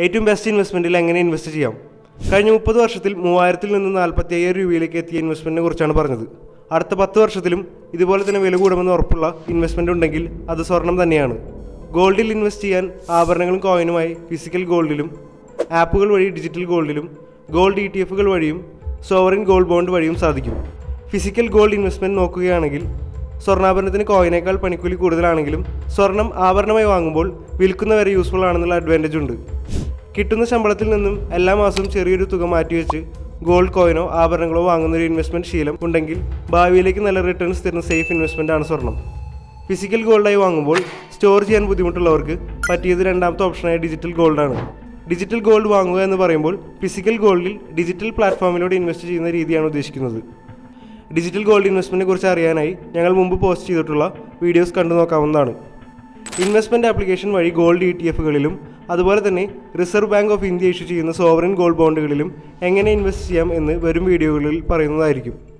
ഏറ്റവും ബെസ്റ്റ് ഇൻവെസ്റ്റ്മെന്റിൽ എങ്ങനെ ഇൻവെസ്റ്റ് ചെയ്യാം? കഴിഞ്ഞ മുപ്പത് വർഷത്തിൽ മൂവായിരത്തിൽ നിന്ന് നാൽപ്പത്തി അയ്യായിരം രൂപയിലേക്ക് എത്തിയ ഇൻവെസ്റ്റ്മെന്റിനെ കുറിച്ചാണ് പറഞ്ഞത്. അടുത്ത പത്ത് വർഷത്തിലും ഇതുപോലെ തന്നെ വില കൂടുമെന്ന് ഉറപ്പുള്ള ഇൻവെസ്റ്റ്മെന്റ് ഉണ്ടെങ്കിൽ അത് സ്വർണം തന്നെയാണ്. ഗോൾഡിൽ ഇൻവെസ്റ്റ് ചെയ്യാൻ ആഭരണങ്ങളും കോയിനുമായി ഫിസിക്കൽ ഗോൾഡിലും ആപ്പുകൾ വഴി ഡിജിറ്റൽ ഗോൾഡിലും ഗോൾഡ് ഇ ടി എഫുകൾ വഴിയും സോവറിൻ ഗോൾഡ് ബോണ്ട് വഴിയും സാധിക്കും. ഫിസിക്കൽ ഗോൾഡ് ഇൻവെസ്റ്റ്മെന്റ് നോക്കുകയാണെങ്കിൽ സ്വർണാഭരണത്തിന് കോയിനേക്കാൾ പണിക്കൂലി കൂടുതലാണെങ്കിലും സ്വർണം ആഭരണമായി വാങ്ങുമ്പോൾ വിൽക്കുന്നവരെ യൂസ്ഫുൾ ആണെന്നുള്ള അഡ്വാന്റേജ് ഉണ്ട്. കിട്ടുന്ന ശമ്പളത്തിൽ നിന്നും എല്ലാ മാസവും ചെറിയൊരു തുക മാറ്റിവെച്ച് ഗോൾഡ് കോയിനോ ആഭരണങ്ങളോ വാങ്ങുന്ന ഒരു ഇൻവെസ്റ്റ്മെന്റ് ശീലം ഉണ്ടെങ്കിൽ ഭാവിയിലേക്ക് നല്ല റിട്ടേൺസ് തരുന്ന സേഫ് ഇൻവെസ്റ്റ്മെന്റ് ആണ് സ്വർണം. ഫിസിക്കൽ ഗോൾഡായി വാങ്ങുമ്പോൾ സ്റ്റോർ ചെയ്യാൻ ബുദ്ധിമുട്ടുള്ളവർക്ക് പറ്റിയത് രണ്ടാമത്തെ ഓപ്ഷനായ ഡിജിറ്റൽ ഗോൾഡാണ് ഡിജിറ്റൽ ഗോൾഡ് വാങ്ങുക എന്ന് പറയുമ്പോൾ ഫിസിക്കൽ ഗോൾഡിൽ ഡിജിറ്റൽ പ്ലാറ്റ്ഫോമിലൂടെ ഇൻവെസ്റ്റ് ചെയ്യുന്ന രീതിയാണ് ഉദ്ദേശിക്കുന്നത്. ഡിജിറ്റൽ ഗോൾഡ് ഇൻവെസ്റ്റ്മെന്റിനെ കുറിച്ച് അറിയാനായി ഞങ്ങൾ മുമ്പ് പോസ്റ്റ് ചെയ്തിട്ടുള്ള വീഡിയോസ് കണ്ടു നോക്കാവുന്നതാണ് ഇൻവെസ്റ്റ്മെന്റ് ആപ്ലിക്കേഷൻ വഴി ഗോൾഡ് ഇ ടി എഫുകളിലും അതുപോലെ തന്നെ reserve bank of India issue ചെയ്യുന്ന സോവറിൻ ഗോൾഡ് ബോണ്ടുകളിലും എങ്ങനെ ഇൻവെസ്റ്റ് ചെയ്യാം എന്ന് വരും വീഡിയോകളിൽ പറയുന്നതായിരിക്കും.